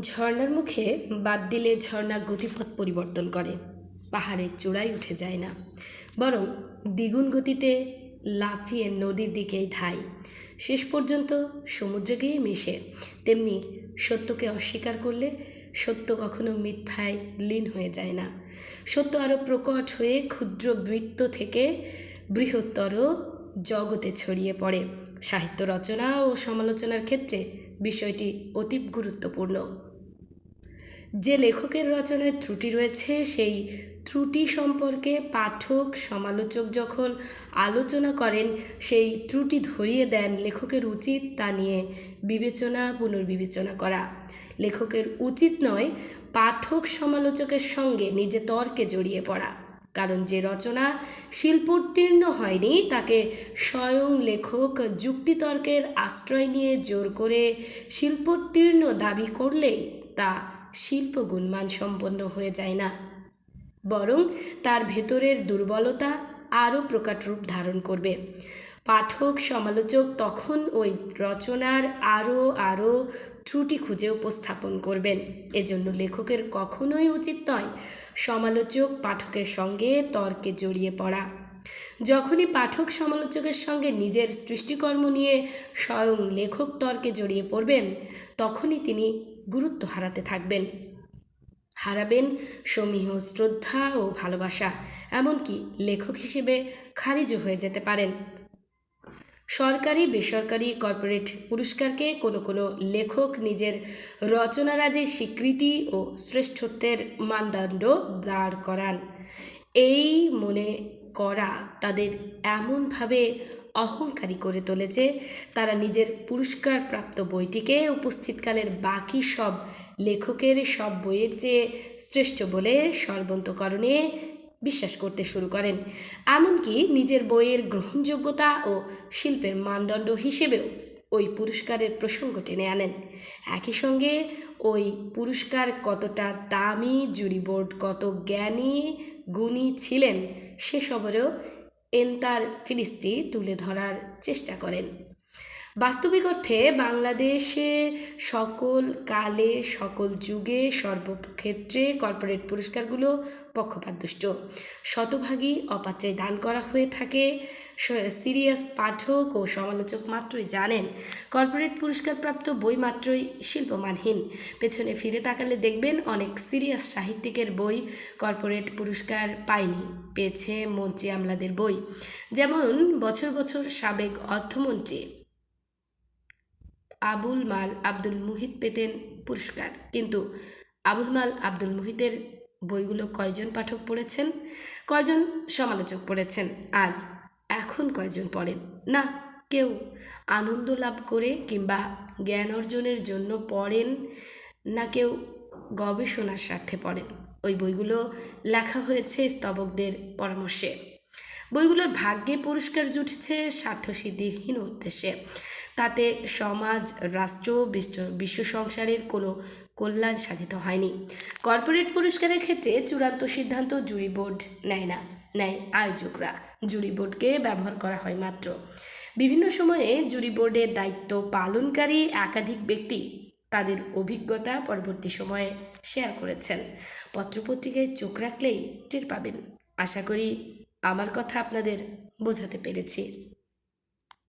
ঝর্ণার মুখে বাদ দিলে ঝর্ণা গতিপথ পরিবর্তন করে। পাহাড়ের চূড়ায় উঠে যায় না। বরং দ্বিগুণ গতিতে লাফিয়ে নদীর দিকেই ধায়। শেষ পর্যন্ত সমুদ্রে গিয়ে মেশে। তেমনি সত্যকে অস্বীকার করলে সত্য কখনো মিথ্যায় লীন হয়ে যায় না। সত্য আরও প্রকট হয়ে ক্ষুদ্র বৃত্ত থেকে বৃহত্তর জগতে ছড়িয়ে পড়ে। সাহিত্য রচনা ও সমালোচনার ক্ষেত্রে বিষয়টি অতি গুরুত্বপূর্ণ। যে লেখকের রচনায় ত্রুটি রয়েছে, সেই ত্রুটি সম্পর্কে পাঠক, সমালোচক যখন আলোচনা করেন, সেই ত্রুটি ধরিয়ে দেন লেখকের উচিত তা নিয়ে বিবেচনা, পুনর্বিবেচনা করা। লেখকের উচিত নয় পাঠক সমালোচকের সঙ্গে নিজে তর্কে জড়িয়ে পড়া। কারণ যে রচনা শিল্পোত্তীর্ণ হয়নি, তাকে স্বয়ং লেখক যুক্তিতর্কের আশ্রয় নিয়ে জোর করে শিল্পোত্তীর্ণ দাবি করলেই তা শিল্প গুণমান সম্পন্ন হয়ে যায় না। বরং তার ভেতরের দুর্বলতা আরও প্রকাট রূপ ধারণ করবে। পাঠক সমালোচক তখন ওই রচনার আরও আরও ত্রুটি খুঁজে উপস্থাপন করবেন। এজন্য লেখকের কখনোই উচিত নয় সমালোচক পাঠকের সঙ্গে তর্কে জড়িয়ে পড়া। যখনই পাঠক সমালোচকের সঙ্গে নিজের সৃষ্টিকর্ম নিয়ে স্বয়ং লেখক তর্কে জড়িয়ে পড়বেন, তখনই তিনি গুরুত্ব হারাতে থাকবেন। হারাবেন সমীহ শ্রদ্ধা ও ভালোবাসা, এমনকি লেখক হিসেবে খারিজও হয়ে যেতে পারেন। সরকারি, বেসরকারি কর্পোরেট পুরস্কারকে কোনো কোনো লেখক নিজের রচনারাজের স্বীকৃতি ও শ্রেষ্ঠত্বের মানদণ্ড দাঁড় করান। এই মনে করা তাদের এমনভাবে অহংকারী করে তুলেছে, তারা নিজের পুরস্কার প্রাপ্ত বইটিকে উপস্থিতকালের বাকি সব লেখকের সব বইয়ের চেয়ে শ্রেষ্ঠ বলে সর্বন্তকরণে বিশ্বাস করতে শুরু করেন। এমনকি নিজের বইয়ের গ্রহণযোগ্যতা ও শিল্পের মানদণ্ড হিসেবেও ওই পুরস্কারের প্রসঙ্গ টেনে আনেন। একই সঙ্গে ওই পুরস্কার কতটা দামি, জুরি বোর্ড কত জ্ঞানী, গুণী ছিলেন সেসবেরও এন্তার ফিরিস্তি তুলে ধরার চেষ্টা করেন। বাস্তবিক অর্থে বাংলাদেশে সকল কালে, সকল যুগে, সর্বক্ষেত্রে কর্পোরেট পুরস্কারগুলো পক্ষপাতদুষ্ট। শতভাগই অপাত্রে দান করা হয়ে থাকে। সিরিয়াস পাঠক ও সমালোচক মাত্রই জানেন, কর্পোরেট পুরস্কারপ্রাপ্ত বই মাত্রই শিল্পমানহীন। পেছনে ফিরে তাকালে দেখবেন অনেক সিরিয়াস সাহিত্যিকের বই কর্পোরেট পুরস্কার পায়নি, পেয়েছে মঞ্চে আমলাদের বই। যেমন, বছর বছর সাবেক অর্থমন্ত্রী আবুল মাল আব্দুল মুহিত পেতেন পুরস্কার। কিন্তু আবুল মাল আব্দুল মুহিতের বইগুলো কয়জন পাঠক পড়েছেন? কয়জন সমালোচক পড়েছেন? আর এখন কয়জন পড়েন? না, কেউ আনন্দ লাভ করে কিংবা জ্ঞান অর্জনের জন্য পড়েন না কেউ গবেষণার স্বার্থে পড়েন। ওই বইগুলো লেখা হয়েছে স্তবকদের পরামর্শে। বইগুলোর ভাগ্যে পুরস্কার জুটেছে স্বার্থসিদ্ধিহীন উদ্দেশ্যে। তাতে সমাজ, রাষ্ট্র, বিশ্ব বিশ্ব সংসারের কোনো কল্যাণ সাধিত হয়নি। কর্পোরেট পুরস্কারের ক্ষেত্রে চূড়ান্ত সিদ্ধান্ত জুরি বোর্ড নেয় না, নেয় আয়োজকরা। জুরি বোর্ডকে ব্যবহার করা হয় মাত্র। বিভিন্ন সময়ে জুরি বোর্ডের দায়িত্ব পালনকারী একাধিক ব্যক্তি তাদের অভিজ্ঞতা পরবর্তী সময়ে শেয়ার করেছেন। পত্রপত্রিকায় চোখ রাখলেই টের পাবেন। আশা করি আমার কথা আপনাদের বোঝাতে পেরেছি।